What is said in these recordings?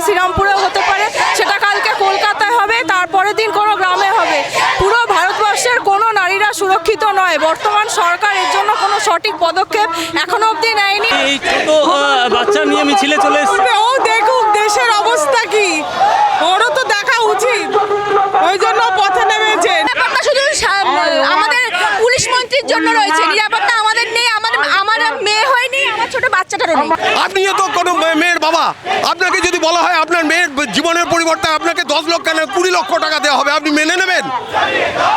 শ্রীরামপুরে হতে পারে সেটা কালকে কলকাতায় হবে তারপরের দিন কোনো গ্রামে হবে। পুরো ভারতবর্ষের কোনো নারীরা সুরক্ষিত নয়। বর্তমান সরকার এর জন্য কোনো সঠিক পদক্ষেপ এখনও অবধি নেয়নি। এই ছোট বাচ্চা নিয়ে মিছিলে চলে ও দেখুক দেশের অবস্থা কি? ওরও তো দেখা উচিত। ওই জন্য পথে নেমেছে নিরাপত্তা শুধু সা- আমাদের পুলিশ মন্ত্রীর জন্য রয়েছে নিরাপত্তা আমাদের নেই আমার আমার মেয়ে হয়নি আমার ছোট বাচ্চাটারও নেই। আপনিও তো কোনো মেয়ের বাবা। আপনাকে যদি বলা হয় আপনার মেয়ের জীবনের পরিবর্তে আপনাকে দশ লক্ষ না কুড়ি লক্ষ টাকা দেওয়া হবে আপনি মেনে নেবেন?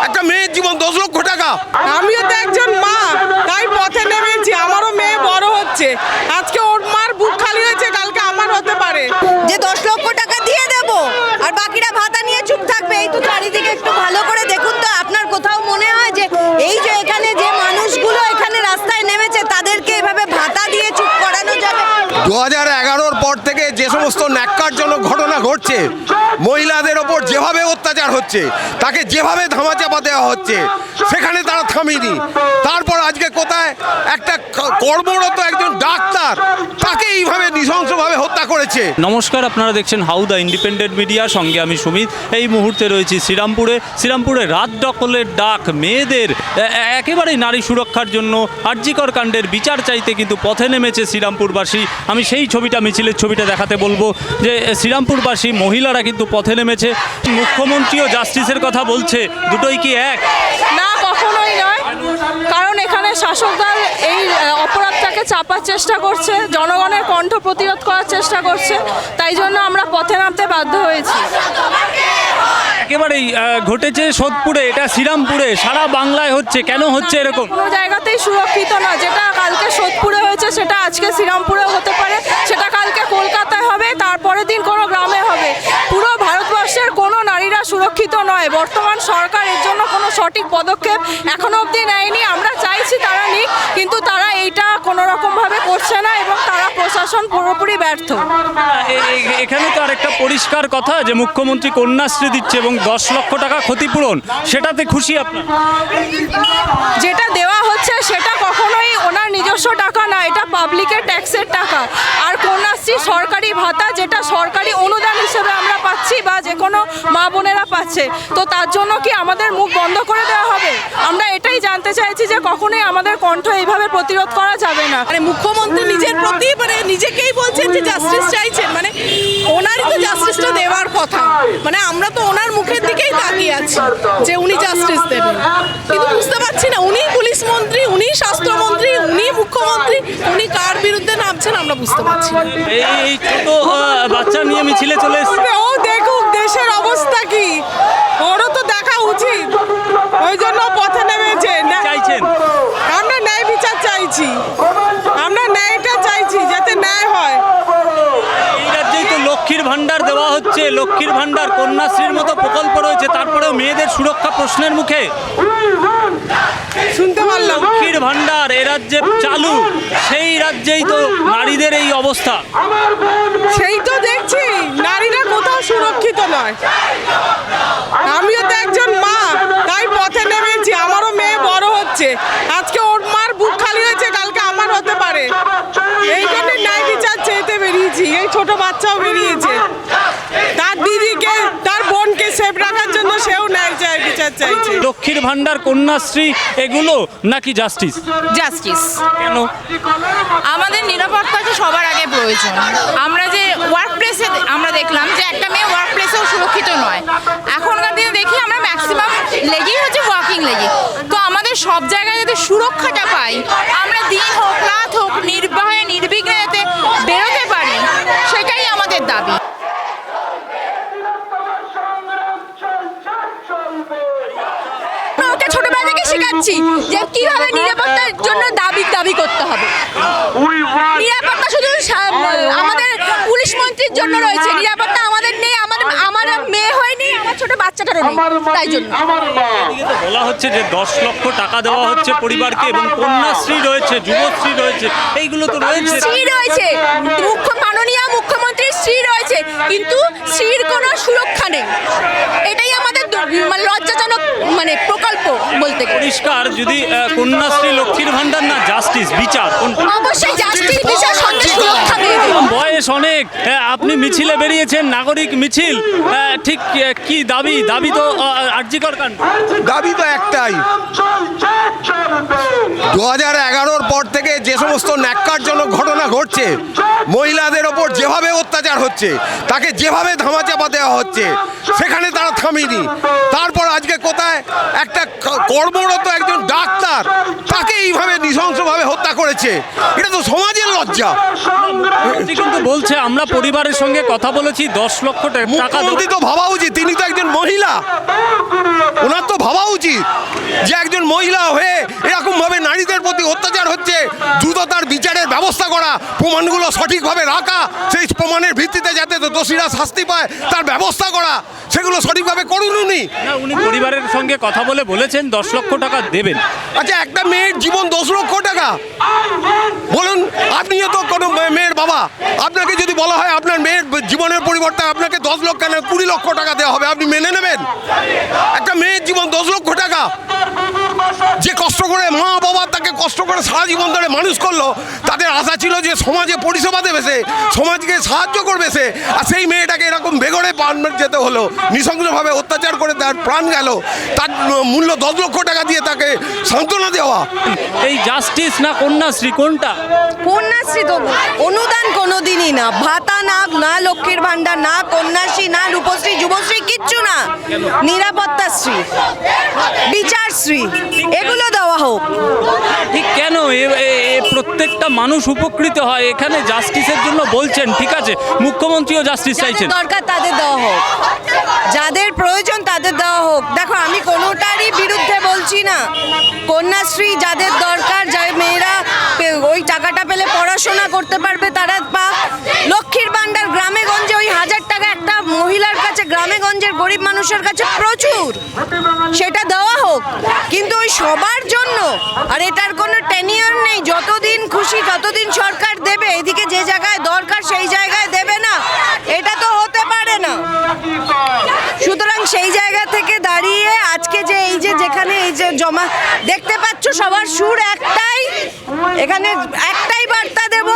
একটা মেয়ের জীবন দশ লক্ষ টাকা। আমিও তো একজন মা তাই পথে নেমেছি। আমারও মেয়ে বড় হচ্ছে। আজকে ওর মার বুক খালি হয়েছে কালকে আমার হতে পারে। যে দশ লক্ষ টাকা দিয়ে দেব আর বাকিরা ভাতা নিয়ে চুপ থাকবে এই তো চারিদিকে একটু ভালো করে দেখুন তো আপনার কোথাও মনে হয় যে এই যে এখানে যে মানুষগুলো এখানে রাস্তায় নেমেছে তাদেরকে এভাবে ভাতা দিয়ে চুপ করানো যাবে দু হাজার এগারোর পর থেকে যে সমস্ত ন্যাক্কারজনক ঘটনা ঘটছে, মহিলাদের ওপর যেভাবে অত্যাচার হচ্ছে, তাকে যেভাবে ধামাচাপা দেওয়া হচ্ছে, সেখানে তারা থামিনি। তারপর আজকে কোথায় একটা কর্মরত একজন ডাক্তার, তাকে এইভাবে নৃশংসভাবে করেছে। নমস্কার আপনারা দেখছেন হাউদা ইন্ডিপেন্ডেন্ট মিডিয়া সঙ্গে আমি সুমিত। এই মুহূর্তে রয়েছি শ্রীরামপুরে। শ্রীরামপুরে রাত দখলের ডাক মেয়েদের একেবারেই নারী সুরক্ষার জন্য আর্যিকর কাণ্ডের বিচার চাইতে কিন্তু পথে নেমেছে শ্রীরামপুরবাসী। আমি সেই ছবিটা মিছিলের ছবিটা দেখাতে বলব যে শ্রীরামপুরবাসী মহিলারা কিন্তু পথে নেমেছে। মুখ্যমন্ত্রীও জাস্টিসের কথা বলছে দুটোই কি এক? না কখনোই নয়। কারণ এখানে শাসক চাপার চেষ্টা করছে জনগণের কণ্ঠ প্রতিরোধ করার চেষ্টা করছে তাই জন্য আমরা পথে নামতে বাধ্য হয়েছি। একেবারেই ঘটেছে সোদপুরে এটা শ্রীরামপুরে সারা বাংলায় হচ্ছে কেন হচ্ছে এরকম? কোনো জায়গাতেই সুরক্ষিত না যেটা কালকে সোদপুরে হয়েছে সেটা আজকে শ্রীরামপুরেও হতে পারে সেটা কালকে কলকাতায় হবে তারপরের দিন কোনো গ্রামে হবে পুরো ভারতবর্ষের কোনো সুরক্ষিত নয়। বর্তমান সরকার এর জন্য কোনো সঠিক পদক্ষেপ এখনও অবধি নেয়নি। আমরা চাইছি তারা নিক কিন্তু তারা এইটা কোনো রকমভাবে করছে না এবং তারা প্রশাসন পুরোপুরি ব্যর্থ। এখানে তো আরেকটা পরিষ্কার কথা যে মুখ্যমন্ত্রী কন্যাশ্রী দিচ্ছে এবং দশ লক্ষ টাকা ক্ষতিপূরণ সেটাতে খুশি আপনার? যেটা দেওয়া হচ্ছে সেটা কখনোই ওনার নিজস্ব টাকা না এটা পাবলিকের ট্যাক্সের টাকা। আর কন্যাশ্রী সরকারি ভাতা যেটা সরকারি অনুদান হিসেবে আমরা পাচ্ছি বা যে কোনো মা বোনেরা পাচ্ছে, তো তার জন্য কি আমাদের মুখ বন্ধ করে দেওয়া হবে? আমরা এটাই জানতে চাইছি যে কখনোই আমাদের কণ্ঠ এইভাবে প্রতিরোধ করা যাবে না। মানে মুখ্যমন্ত্রী নিজের প্রতি মানে নিজেকেই বলছেন যে জাস্টিস চাইছেন মানে ওনারই তো জাস্টিসটা দেওয়ার কথা। মানে আমরা তো ওনার মুখের দিকেই তাকিয়ে আছি যে উনি জাস্টিস দেবেন কিন্তু বুঝতে পারছি না উনি পুলিশ মন্ত্রী উনি স্বাস্থ্যমন্ত্রী উনি মুখ্যমন্ত্রী উনি কার বিরুদ্ধে নামছেন আমরা বুঝতে পারছি এই ছোট বাচ্চা নিয়ে মিছিলে চলে এসেছে। ও দেখুক দেশের অবস্থা কি? ওরও তো দেখা উচিত। ওই জন্য পথে নেমেছে। না- চাইছেন? আমরা ন্যায় বিচার চাইছি আমরা ন্যায়টা চাইছি যাতে ন্যায় হয় এই রাজ্যেই ভান্ডার দেওয়া হচ্ছে লক্ষ্মীর ভান্ডার কন্যাশ্রীর মতো প্রকল্প রয়েছে তারপরেও মেয়েদের সুরক্ষা প্রশ্নের মুখে। শুনতে পারলাম। লক্ষ্মীর ভান্ডার এ রাজ্যে চালু সেই রাজ্যেই তো নারীদের এই অবস্থা। সেই তো দেখছি নারীরা কোথাও সুরক্ষিত নয় আমিও তো একজন মা তাই পথে নেমেছি আমারও মেয়ে বড় হচ্ছে আজকে ওর মার বুক খালি হয়েছে কালকে আমার হতে পারে এই জন্য ন্যায় বিচার চেয়েতে বেরিয়েছি এই ছোট বাচ্চাও বেরিয়েছে। তার দিদিকে তার বোনকে সেফ রাখার জন্য সেও ন্যায় চায় বিচার চাইছে। লক্ষ্মীর ভান্ডার কন্যাশ্রী এগুলো নাকি জাস্টিস জাস্টিস কেন? আমাদের নিরাপত্তা যে সবার আগে প্রয়োজন। আমরা যে ওয়ার্ক প্লেসে আমরা দেখলাম যে একটা মেয়ে ওয়ার্ক প্লেসেও সুরক্ষিত নয়। এখনকার দিনে দেখি আমরা ম্যাক্সিমাম লেগেই হচ্ছে ওয়ার্কিং লেগে তো আমাদের সব জায়গায় যাতে সুরক্ষাটা পাই আমরা দিন হোক রাত হোক নির্ভয়ে নির্বিঘ্নে যাতে বেরোতে দাবি। ওকে ছোটবেলা থেকে শেখাচ্ছি যে কীভাবে নিরাপত্তার জন্য দাবি দাবি করতে হবে। নিরাপত্তা শুধু আমাদের পুলিশ মন্ত্রীর জন্য রয়েছে। নিরাপত্তা আমাদের নেই আমার আমার মেয়ে হয়নি আমার ছোট বাচ্চাটারও নেই। তাই জন্য। বলা হচ্ছে যে দশ লক্ষ টাকা দেওয়া হচ্ছে পরিবারকে এবং কন্যাশ্রী রয়েছে যুবশ্রী রয়েছে। এইগুলো তো রয়েছে রয়েছে। মুখ্য মাননীয় স্ত্রী রয়েছে। কিন্তু স্ত্রীর কোনো সুরক্ষা নেই। এটাই আমাদের মানে লজ্জাজনক মানে প্রকল্প বলতে পরিষ্কার যদি কন্যাশ্রী লক্ষ্মীর ভান্ডার না জাস্টিস বিচার কোনটা অবশ্যই জাস্টিস বিচার সঙ্গে সুরক্ষা বয়স অনেক হ্যাঁ, আপনি মিছিলে বেরিয়েছেন নাগরিক মিছিল হ্যাঁ, ঠিক কি দাবি? দাবি তো আর্জিকর কাণ্ড দাবি তো একটাই। দু হাজার এগারোর পর থেকে যে সমস্ত ন্যাক্কারজনক ঘটনা ঘটছে মহিলাদের ওপর যেভাবে অত্যাচার হচ্ছে তাকে যেভাবে ধামাচাপা দেওয়া হচ্ছে সেখানে তারা থামেনি। তারপর আজকে কোথায়? একটা কর্মরত একজন ডাক্তার, তাকে এইভাবে নৃশংসভাবে হত্যা করেছে। এটা তো সমাজের লজ্জা। কিন্তু বলছে আমরা পরিবারের সঙ্গে কথা বলেছি দশ লক্ষ টাকা। তো ভাবা উচিত তিনি তো একজন মহিলা। ওনার তো ভাবা উচিত যে একজন মহিলা হয়ে এরকম ভাবে নারীদের প্রতি অত্যাচার হচ্ছে দ্রুত তার বিচারের ব্যবস্থা করা প্রমাণগুলো সঠিকভাবে রাখা সেই প্রমাণের ভিত্তিতে যাতে দোষীরা শাস্তি পায় তার ব্যবস্থা করা সেগুলো সঠিকভাবে করুন উনি। না উনি পরিবারের সঙ্গে কথা বলে বলেছেন দশ লক্ষ টাকা দেবেন। আচ্ছা একটা মেয়ের জীবন দশ লক্ষ টাকা। বলুন আপনিও তো কোনো মেয়ের বাবা। আপনাকে যদি বলা হয় আপনার মেয়ের জীবনের পরিবর্তে আপনাকে দশ লক্ষ না, কুড়ি লক্ষ টাকা দেওয়া হবে, আপনি মেনে নেবেন? একটা মেয়ের জীবন দশ লক্ষ টাকা। যে কষ্ট করে মা বাবা তাকে কষ্ট করে সারা জীবন ধরে মানুষ করল তাদের আশা ছিল যে সমাজে পরিষেবা দেবে সে সমাজকে সাহায্য করবে সে আর সেই মেয়েটাকে এরকম বেগড়ে পান যেতে হলো নৃশংসভাবে অত্যাচার করে তার প্রাণ গেল তার মূল্য দশ লক্ষ টাকা দিয়ে তাকে সান্ত্বনা দেওয়া। এই জাস্টিস না কন্যাশ্রী কোনটা? কন্যাশ্রী তো অনুদান কোনোদিনই না ভাতা না না লক্ষ্মীর ভাণ্ডার না কন্যাশ্রী না রূপশ্রী যুবশ্রী কিচ্ছু না। নিরাপত্তাশ্রী। বিচারশ্রী এগুলো দেওয়া হোক। ঠিক কেন? প্রত্যেকটা মানুষ উপকৃত হয়। এখানে জাস্টিসের জন্য বলছেন ঠিক আছে? মুখ্যমন্ত্রীও জাস্টিস চাইছেন। দরকার তাদের দেওয়া হোক। যাদের প্রয়োজন তাদের দেওয়া হোক। দেখো আমি কোনোটারই বিরুদ্ধে বলছি না। কন্যাশ্রী যাদের দরকার যার মেয়েরা ওই টাকাটা পেলে পড়াশোনা করতে পারবে তারা পাক কাছে গ্রামে গঞ্জের গরিব মানুষের কাছে প্রচুর। সেটা দেওয়া হোক। কিন্তু ওই সবার জন্য, আর এটার কোনো টেনিয়র নেই। যতদিন খুশি ততদিন সরকার দেবে। এদিকে যে জায়গায় দরকার সেই জায়গায় দেবে না। এটা তো হতে পারে না। সুতরাং সেই জায়গা থেকে দাঁড়িয়ে আজকে যে এই যে যেখানে এই যে জমা দেখতে পাচ্ছ সবার সুর একটাই। এখানে একটাই বার্তা দেব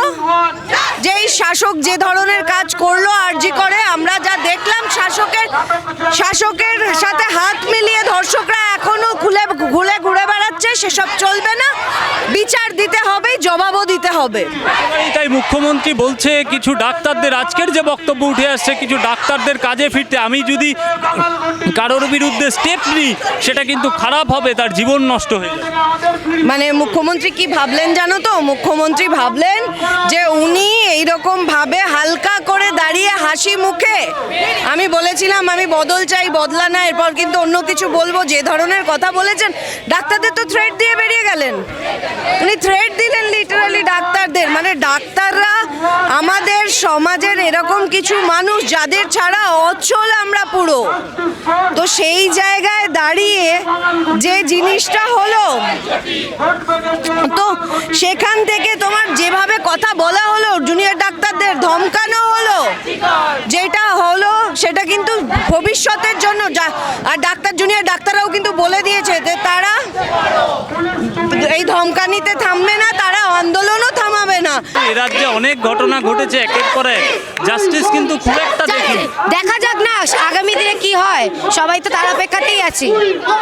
যে এই শাসক যে ধরনের কাজ করল আরজি করে আমরা যা দেখলাম শাসকের শাসকের সাথে হাত মিলিয়ে ধর্ষকরা এখনও খুলে ঘুরে ঘুরে বেড়াচ্ছে সেসব চলবে না। বিচার দিতে হবে জবাবও দিতে হবে। তাই মুখ্যমন্ত্রী বলছে কিছু ডাক্তারদের আজকের যে বক্তব্য উঠে আসছে কিছু ডাক্তারদের কাজে ফিরতে। আমি যদি কারোর বিরুদ্ধে স্টেপ নিই সেটা কিন্তু খারাপ হবে তার জীবন নষ্ট হয়ে যাবে। মানে মুখ্যমন্ত্রী কি ভাবলেন জানো তো, মুখ্যমন্ত্রী ভাবলেন যে উনি এইরকম ভাবে হালকা করে দাঁড়িয়ে হাসি মুখে, আমি বলেছিলাম আমি বদল চাই, বদলা না, এরপর কিন্তু অন্য কিছু বলব, যে ধরনের কথা বলেছেন, ডাক্তারদের তো থ্রেড দিয়ে বেরিয়ে গেলেন। উনি থ্রেড দিলেন লিটারালি ডাক্তারদের মানে ডাক্তাররা আমাদের সমাজের এরকম কিছু মানুষ যাদের ছাড়া অচল আমরা পুরো। তো সেই জায়গায় দাঁড়িয়ে যে জিনিসটা হলো, তো সেখান থেকে তোমার যেভাবে কথা বলা হলো জুনিয়র ডাক্তারদের ধমকানো হলো, যেটা হলো, সেটা কিন্তু ভবিষ্যতের জন্য আর জুনিয়র ডাক্তাররাও কিন্তু বলে দিয়েছে যে তারা এই ধমকানিতে থামবে না তারা আন্দোলনও থামাবে না। এ রাজ্যে অনেক ঘটনা ঘটেছে এক এক। করে জাস্টিস কিন্তু খুব একটা দেখি দেখা যাক না আগামী দিনে কি হয়। সবাই তো তার অপেক্ষাতেই আছি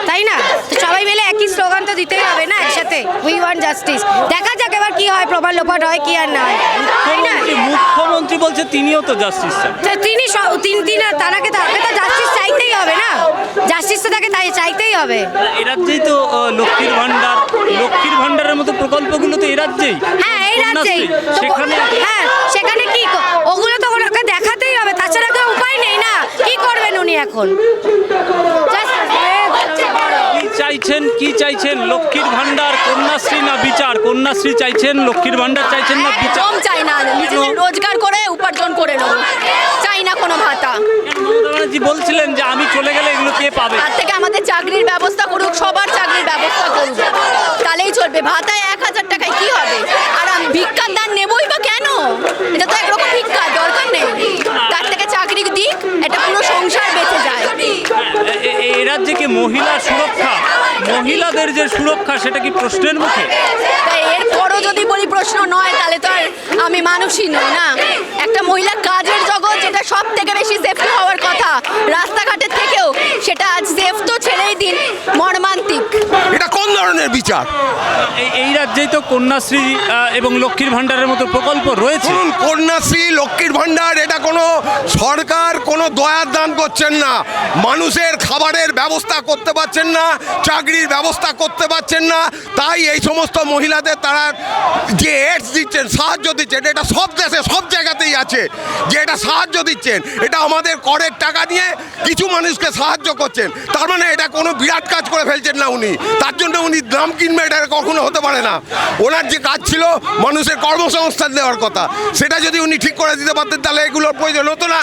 তাই না? তো সবাই মিলে একই স্লোগান তো দিতেই হবে না একসাথে। উই ওয়ান্ট জাস্টিস দেখা যাক এবার কি হয় প্রমাণ লোপাট হয় কি আর না হয়। তাই না? মুখ্যমন্ত্রী বলছে তিনিও তো জাস্টিস চান। তো তিনি তিন তিন তারাকে তাকে তো জাস্টিস চাইতেই হবে না। জাস্টিস তো তাকে তাই চাইতেই হবে। এ রাজ্যেই তো লক্ষ্মীর ভান্ডার লক্ষ্মীর ভান্ডারের মতো প্রকল্পগুলো তো এ রাজ্যেই। হ্যাঁ এই রাজ্যেই। সেখানে হ্যাঁ সেখানে কি ওগুলো তো ওনাকে দেখাতেই হবে তাছাড়া কেউ উপায় নেই না। কি করবেন উনি এখন Just- কি চাইছেন? কি চাইছেন? লক্ষ্মীর ভান্ডার কন্যাশ্রী না বিচার? কন্যাশ্রী চাইছেন? লক্ষ্মীর ভান্ডার চাইছেন না বিচার? চাই না নিজেদের রোজগার করে উপার্জন করে নেব। চাই না কোনো ভাতা। ব্যানার্জি বলছিলেন যে আমি চলে গেলে এগুলো কে পাবে? তার থেকে আমাদের চাকরির ব্যবস্থা করুক সবার চাকরির ব্যবস্থা করুক। তাহলেই চলবে। ভাতায় এক হাজার টাকায় কি হবে? আর আমি ভিক্ষার দান নেবই বা কেন? এটা তো একরকম ভিক্ষা দরকার নেই। তার থেকে চাকরি দিক এটা পুরো সংসার বেঁচে যায়। এ- এ রাজ্যে কি মহিলা সুরক্ষা? মহিলাদের যে সুরক্ষা, সেটা কি প্রশ্নের মুখে? এরপরও যদি বলি প্রশ্ন নয়, তাহলে তো আর আমি মানুষই নই, না? একটা মহিলা কাজের জগৎ যেটা সব থেকে বেশি সেফটি হওয়ার কথা, রাস্তাঘাটের থেকেও, সেটা আজ সেফ তো কোন ধরনের বিচার? এই- এই রাজ্যেই তো কন্যাশ্রী এবং লক্ষ্মীর ভাণ্ডারের মতো প্রকল্প রয়েছে। কন্যাশ্রী লক্ষ্মীর ভাণ্ডার এটা কোনো সরকার কোনো দয়ার দান করছেন না। মানুষের খাবারের ব্যবস্থা করতে পারছেন না চাকরির ব্যবস্থা করতে পারছেন না। তাই এই সমস্ত মহিলাদের তারা যে এডস দিচ্ছেন সাহায্য দিচ্ছেন এটা সব দেশে সব জায়গাতেই আছে যে এটা সাহায্য দিচ্ছেন। এটা আমাদের করের টাকা নিয়ে কিছু মানুষকে সাহায্য করছেন। তার মানে এটা কোনো বিরাট কাজ করে ফেলছেন না উনি। তার জন্য উনি দাম কিনবে এটা কখনো হতে পারে না। ওনার যে কাজ ছিল মানুষের কর্মসংস্থান দেওয়ার কথা। সেটা যদি উনি ঠিক করে দিতে পারতেন তাহলে এগুলোর প্রয়োজন হতো না।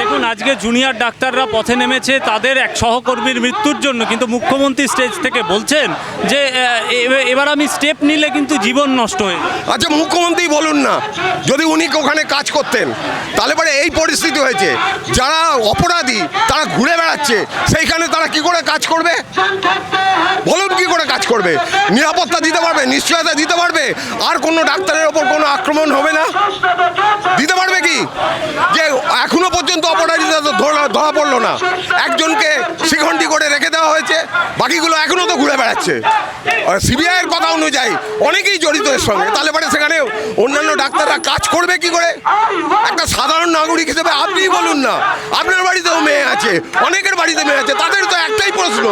দেখুন আজকে জুনিয়র ডাক্তাররা পথে নেমেছে তাদের এক সহকর্মীর মৃত্যুর জন্য। কিন্তু মুখ্যমন্ত্রী স্টেজ থেকে বলছেন যে এবার আমি স্টেপ নিলে কিন্তু জীবন নষ্ট হয়ে আচ্ছা মুখ্যমন্ত্রী বলুন না। যদি উনি ওখানে কাজ করতেন। তাহলে পরে এই পরিস্থিতি হয়েছে। যারা অপরাধী, তারা ঘুরে বেড়াচ্ছে। সেইখানে তারা কি করে কাজ করবে? বলুন কি করে কাজ করবে? নিরাপত্তা দিতে পারবে, নিশ্চয়তা দিতে পারবে? আর কোনো ডাক্তারের ওপর কোনো আক্রমণ হবে না? দিতে পারবে কি? যে এখনও পর্যন্ত অপরাধীরা তো ধরা পড়ল না। একজনকে শিখণ্ডি করে রেখে দেওয়া হয়েছে, বাকিগুলো এখনও তো ঘুরে বেড়াচ্ছে। সিবিআইয়ের কথা অনুযায়ী অনেকেই জড়িত এর সঙ্গে। তাহলে পরে সেখানে অন্যান্য ডাক্তাররা কাজ করবে কি করে? একটা সাধারণ নাগরিক হিসেবে আপনিই বলুন না। আপনার বাড়িতেও মেয়ে আছে, অনেকের বাড়িতে মেয়ে আছে, তাদের তো একটাই প্রশ্ন